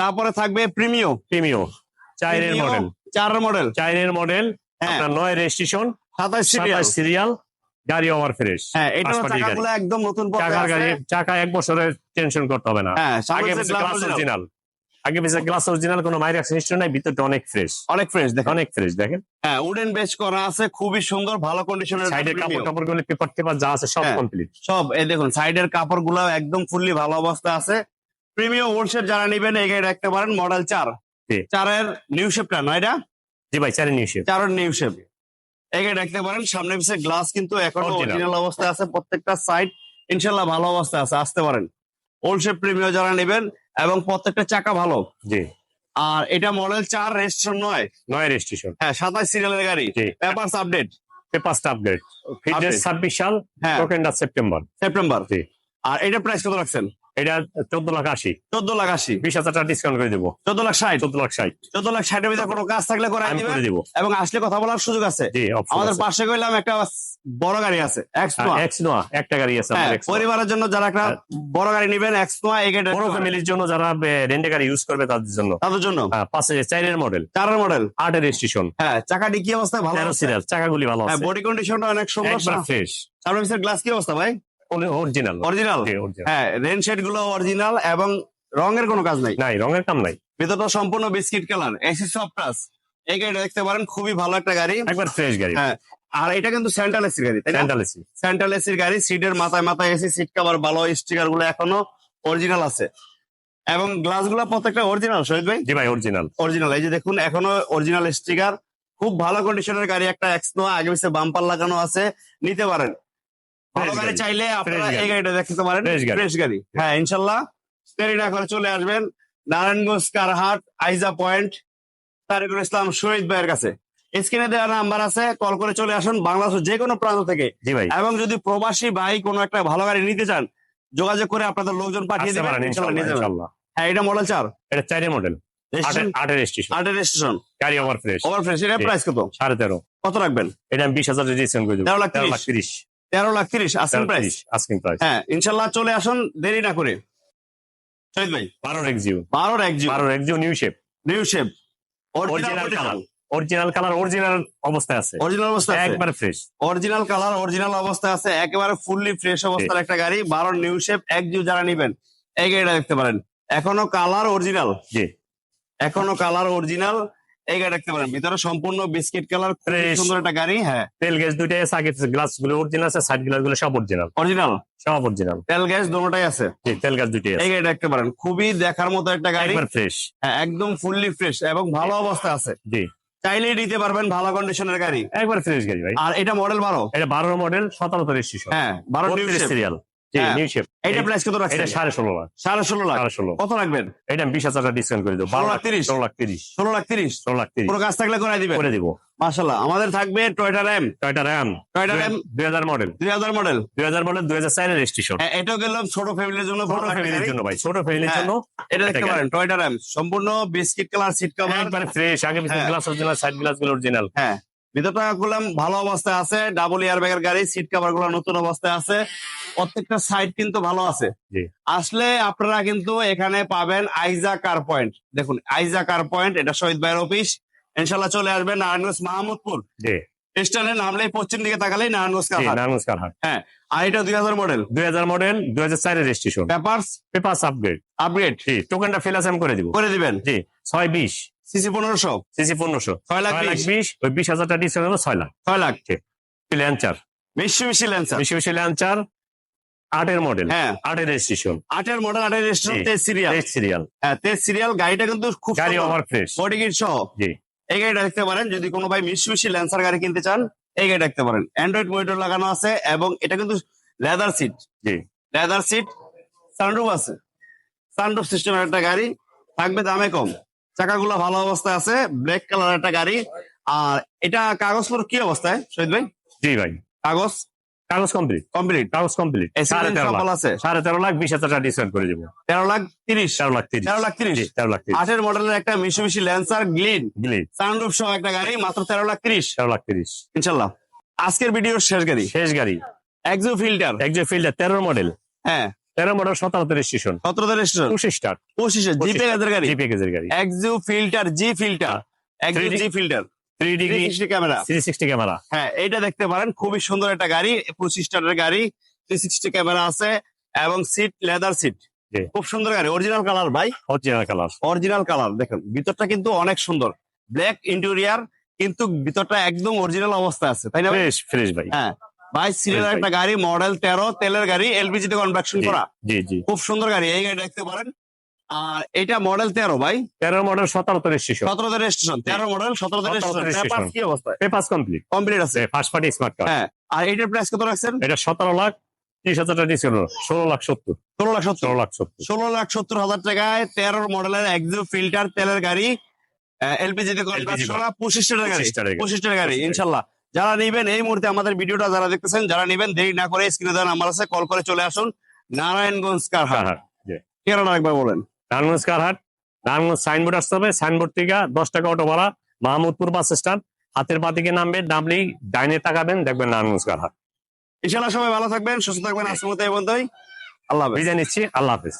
তারপরে থাকবে Premio. Premio. চাইনের মডেল চার মডেল চাইনের মডেল হ্যাঁ। আপনার নয় রেজিস্ট্রেশন সাতাশ সাতাশ সিরিয়াল গাড়ি ওভার ফ্রেশ হ্যাঁ এটা চাকাগুলো একদম নতুন চাকার গাড়ি চাকা এক বছরের টেনশন করতে হবে না। হ্যাঁ আগে গ্লাস। অরিজিনাল আগে পিছে গ্লাস অরিজিনাল কোনো মাইরাক্স নিশ্চয় নাই ভিতরটা অনেক ফ্রেশ অনেক ফ্রেশ দেখেন। অনেক ফ্রেশ দেখেন। হ্যাঁ উডেন বেচ করা আছে খুবই সুন্দর ভালো কন্ডিশনের সাইডের কাপড় টাপড়গুলো পেপার টেপার যা আছে সব হ্যাঁ। কমপ্লিট সব এই দেখুন সাইডের কাপড়গুলো একদম ফুললি ভালো অবস্থা আছে। প্রিমিয়াম হোলসেল যারা নেবেন এই গাড়ি রাখতে পারেন মডেল চার। চারের নিউ শেপটা নয় এটা জি ভাই চারি নিউশে চারের নিউ শেপ এই গাড়ি রাখতে পারেন সামনে পিছিয়ে গ্লাস কিন্তু এখনও। অরিজিনাল অবস্থায় আছে প্রত্যেকটা সাইড ইনশাল্লাহ ভালো অবস্থায় আছে আসতে পারেন। ওল্ড শেপ প্রিমিয়াম যারা নেবেন এবং প্রত্যেকটা চাকা ভালো। জি। আর এটা মডেল চার রেজিস্ট্রেশন নয়। নয় রেজিস্ট্রেশন হ্যাঁ সাতাশ সিরিয়ালের গাড়ি। Papers update papers update fitness. ছাব্বিশ সাল হ্যাঁ। সেপ্টেম্বর সেপ্টেম্বর জি। আর এটা প্রাইস কত রাখছেন? এটা চোদ্দ লাখ আশি। চোদ্দ লাখ আশি। বিশ হাজার টাকা ডিসকাউন্ট করে দেবো। চোদ্দ লাখ ষাট। চোদ্দ লাখ ষাট। চোদ্দ লাখ ষাটের ভিতরে কোনো কাজ থাকলে করাই আমি করে দেবো। এবং আসলে কথা বলার সুযোগ আছে। আমাদের পাশে গেলাম একটা বড় গাড়ি আছে হ্যাঁ, একটা গাড়ি আছে নোয়া। পরিবারের জন্য যারা একটা হ্যাঁ। বড় গাড়ি নেবেন এক্স নোয়া এই গাড়ি বড় ফ্যামিলির জন্য যারা রেন্টে গাড়ি ইউজ করবে তাদের জন্য। তাদের জন্য? হ্যাঁ, পাঁচে চাইরের মডেল চারের মডেল আটের স্টেশন হ্যাঁ চাকাটি কি অবস্থা ভালো? সিরিয়াল চাকাগুলি ভালো হ্যাঁ বডি কন্ডিশনটা অনেক সুন্দর ফ্রেশ সামনে গ্লাস কি অবস্থা ভাই? অরিজিনাল অরিজিনাল হ্যাঁ রেন শেডগুলো অরিজিনাল এবং রঙের কোনো কাজ নাই। নাই রঙের কাম নাই। ভিতরটা সম্পূর্ণ biscuit colour AC soft touch এই গাড়িটা দেখতে পারেন খুবই ভালো একটা গাড়ি। একবার ফ্রেশ গাড়ি। হ্যাঁ আর এটা কিন্তু সেন্ট্রাল এসির গাড়ি সেন্ট্রাল এসি সেন্ট্রাল এসির গাড়ি সিটের মাথায় মাথায় এসি সিট কভার ভালো স্টিকারগুলো এখনও অরিজিনাল আছে। এবং গ্লাসগুলো প্রত্যেকটা অরিজিনাল শহীদ ভাই? জি ভাই অরিজিনাল অরিজিনাল এই যে দেখুন এখনও অরিজিনাল স্টিকার খুব ভালো কন্ডিশনের গাড়ি একটা এক্সনো আগে বাম্পার লাগানো আছে। নিতে পারেন। ভালো গাড়ি গাড়ি। চাইলে আপনারা এই গাড়িটা দেখতে পারেন। ফ্রেশ গাড়ি। হ্যাঁ ইনশাল্লাহ। দেরি না করে চলে আসবেন। নারায়ণগঞ্জ কারহাট আইজা পয়েন্ট তারিকুল ইসলাম শহীদ ভাইয়ের কাছে। স্ক্রিনে দেওয়া নাম্বার আছে কল করে চলে আসুন বাংলাদেশের যে কোনো প্রান্ত থেকে। এবং যদি প্রবাসী ভাই কোনো একটা ভালো গাড়ি নিতে চান যোগাযোগ করে আপনাদের লোকজন পাঠিয়ে দেবেন হ্যাঁ এটা মডেল চার? এটা চাইরের মডেল কত? সাড়ে তেরো। কত রাখবেন? এটা আমি বিশ হাজার করে দেবো। তেরো লাখ তেরো তিরিশ। তিরিশ। তেরো লাখ তিরিশ আসেন প্রাইস আস্কিং প্রাইস হ্যাঁ ইনশাল্লাহ চলে আসুন দেরি না করে। শহীদ ভাই। বারোর এক্সিউ বারোর এক জিও। বারোর Axio new shape new shape original colour original colour original অবস্থায় আছে। অরিজিনাল অবস্থা একবার ফ্রেশ অরিজিনাল কালার অরিজিনাল অবস্থায় আছে। একেবারে ফুললি ফ্রেশ অবস্থার একটা গাড়ি বারোর নিউ শেপ এক জিও যারা নিবেন এই গাড়িটা দেখতে পারেন। এখনও কালার অরিজিনাল জি। এখনও কালার অরিজিনাল এই গাড়ি পারেন। ভিতরে সম্পূর্ণ বিস্কিট কালার সুন্দর একটা গাড়ি হ্যাঁ। তেল গ্যাস দুইটাই আছে আগে গ্লাসগুলো অরিজিনাল আছে সাইড গ্লাসগুলো সব অরিজিনাল অরিজিনাল সব অরিজিনাল তেল গ্যাস দোনোটাই আছে? জি তেল গ্যাস দুইটাই আছে। এই গাড়ি দেখতে পারেন খুবই দেখার মতো একটা গাড়ি। একবার ফ্রেশ হ্যাঁ একদম ফুললি ফ্রেশ এবং ভালো অবস্থা আছে। জি। চাইলেই নিতে পারবেন ভালো কন্ডিশনের গাড়ি। একবার ফ্রেশ গাড়ি ভাই। আর এটা মডেল বারো? এটা বারো মডেল সতেরো রেজিস্ট্রেশন হ্যাঁ বারো সিরিয়াল। নিউ শেপ এইটা প্রাইস কত এটা সাড়ে ষোলো লাখ। সাড়ে ষোলো লাখ? সাড়ে ষোলো। কত রাখবেন? এটা আমি বিশ হাজার টাকা ডিসকাউন্ট করে দেবো। বারো লাখ তিরিশ। ষোলো লাখ তিরিশ। ষোলো লাখ তিরিশ? ষোলো লাখ তিরিশ। পুরো কাজ থাকলে করে দিব। আমাদের থাকবে Toyota Raum Toyota Raum Toyota Raum দুই হাজার মডেল দুই হাজার মডেল দুই হাজার মডেল দুই হাজার চারের রেজিস্ট্রেশন গেলাম ছোট ফ্যামিলির জন্য ছোট ফ্যামিলির জন্য ভাই ছোট ফ্যামিলির হ্যাঁ। জন্য এটা দেখতে পারেন টয়টা র্যাম সম্পূর্ণ বিস্কিট কালার সিট কভার একবারে ফ্রেশ আগে হ্যাঁ। গ্লাস অরিজিনাল সাইড গ্লাসগুলো অরিজিনাল হ্যাঁ। ভিতরটা গুলাম ভালো অবস্থায় আছে ডাবল ইয়ার ব্যাগের গাড়ি সিট কভারগুলো নতুন অবস্থায় আছে। প্রত্যেকটা সাইড কিন্তু ভালো আছে। আসলে আপনারা কিন্তু এখানে পাবেন আইজা কার পয়েন্ট দেখুন আইজা কার পয়েন্ট এটা শহীদ ভাইয়ের অফিস ইনশাল্লাহ চলে আসবেন নারায়ণগঞ্জ মাহমুদপুর। স্টেশনে নামলেই পশ্চিম দিকে তাকালেই নারায়ণগঞ্জ কারহাট। নারায়ণগঞ্জ হাট আর এটা দুই হাজার মডেল দুই হাজার মডেল দুই হাজার চারের রেজিস্ট্রেশন পেপারস আপগ্রেড আপগ্রেড জি টোকেনটা ফেল আছে আমি করে দিব। করে দিবেন? জি ছয় বিশ। সিসি পনেরোশো? সিসি পনেরোশো। ছয় লাখ বিশ। ওই বিশ হাজার টাকা ডিসকাউন্ট ছয় লাখ। ছয় লাখ। ল্যাঞ্চার বেশি বেশি ল্যান্সার বেশি বেশি ল্যাঞ্চার আটের মডেল হ্যাঁ। আটের রেজিস্ট্রেশন আটের মডেল আটের রেজিস্ট্রেশন তেজ সিরিয়াল তেইশ সিরিয়াল হ্যাঁ তেজ সিরিয়াল গাড়িটা কিন্তু খুব গাড়ি ওভার ফ্রেশ বডি কিট সহ। জি। এই গাড়িটা দেখতে পারেন যদি কোনো ভাই মিশি মিশি ল্যান্সার গাড়ি কিনতে চান এই গাড়ি দেখতে পারেন। অ্যান্ড্রয়েড মনিটর লাগানো আছে এবং এটা কিন্তু লেদার সিট জি। লেদার সিট সানরুফ আছে। সানরুফ সিস্টেমের একটা গাড়ি থাকবে দামে কম। চাকাগুলো ভালো অবস্থায় আছে ব্ল্যাক কালার একটা গাড়ি। আর এটা কাগজপত্র কি অবস্থায় শহীদ ভাই? জি ভাই। কাগজ? কাগজ কমপ্লিট কমপ্লিট কাগজ কমপ্লিট সাড়ে তেরো লাখ। আছে? সাড়ে তেরো লাখ বিশ হাজার টাকা ডিসকাউন্ট করে দেবো। তেরো লাখ তিরিশ। তেরো লাখ তিরিশ। তেরো লাখ তিরিশ। তেরো লাখ তিরিশ। আটের মডেলের একটা মিশি মিশি ল্যান্সার গ্লিন গিলি সানরুফ সহ একটা গাড়ি মাত্র তেরো লাখ তিরিশ। তেরো লাখ তিরিশ। ইনশাল্লাহ। আজকের ভিডিওর শেষ গাড়ি। শেষ গাড়ি। এক্সো ফিল্টার একজন ফিল্ডার তেরো মডেল হ্যাঁ। তেরো মডেল সতেরোতে রেজিস্ট্রেশন সতেরোতে রেজিস্ট্রেশন পঁচিশ স্টার পঁচিশে জি প্যাকেজের গাড়ি। জি প্যাকেজের গাড়ি। Axio Fielder G Fielder 3D G Fielder camera camera হ্যাঁ এইটা দেখতে পারেন খুবই সুন্দর একটা গাড়ি পঁচিশ গাড়ি থ্রি সিক্সটি ক্যামেরা আছে এবং সিট লেদার সিট। খুব সুন্দর গাড়ি অরিজিনাল কালার ভাই। অরিজিনাল কালার অরিজিনাল কালার দেখেন ভিতরটা কিন্তু অনেক সুন্দর। ব্ল্যাক ইন্টেরিয়ার কিন্তু ভিতরটা একদম অরিজিনাল অবস্থায় আছে তাই না? ফ্রেশ ফ্রেশ ভাই। হ্যাঁ ভাই সিরিয়াল একটা গাড়ি মডেল তেরো তেলের গাড়ি এলপিজি তে কনভার্সন করা। জি জি। খুব সুন্দর গাড়ি এই গাড়ি দেখতে পারেন। আর এটা মডেল তেরো ভাই। তেরো মডেল সতেরোতে রেজিস্ট্রেশন সতেরোতে রেজিস্ট্রেশন তেরো মডেল সতেরোতে 17 রেজিস্ট্রেশন। কি অবস্থায়? পেপাস কমপ্লিট কমপ্লিট আছে। ফার্স্ট পার্টি স্মার্ট কার্ড হ্যাঁ আর এটার প্রাইস কত রাখছেন? এটা সতেরো লাখ ত্রিশ হাজার টাকা ডিসকাউন্ট ষোলো লাখ সত্তর। ষোলো লাখ সত্তর। লাখ সত্তর। ষোলো লাখ সত্তর হাজার টাকায় তেরো মডেলের একদম ফিল্টার তেলের গাড়ি এলপিজি তে কনভার্ট করা পঁচিশ টাকার গাড়ি। 25 টাকার গাড়ি। ইনশাল্লাহ। যারা নেবেন এই মুহূর্তে আমাদের ভিডিওটা যারা দেখতেছেন যারা নেবেন দেরি না করে স্ক্রিনে দেওয়া নাম্বার আছে কল করে চলে আসুন। নারায়ণগঞ্জ কারহাট। কেরালা একবার বলেন। নারায়ণগঞ্জ কারহাট নারায়ণগঞ্জ সাইনবোর্ড আসতে হবে সাইনবোর্ড থেকে দশ টাকা অটো ভাড়া মাহমুদপুর বাস স্ট্যান্ড হাতের পা থেকে নামবে নামলেই ডাইনে তাকাবেন দেখবেন নারায়ণগঞ্জ কারহাট। ইনশাল্লাহ সবাই ভালো থাকবেন সুস্থ থাকবেন আজকের মতো এই আল্লাহ বিদায় নিচ্ছি আল্লাহ হাফিজ।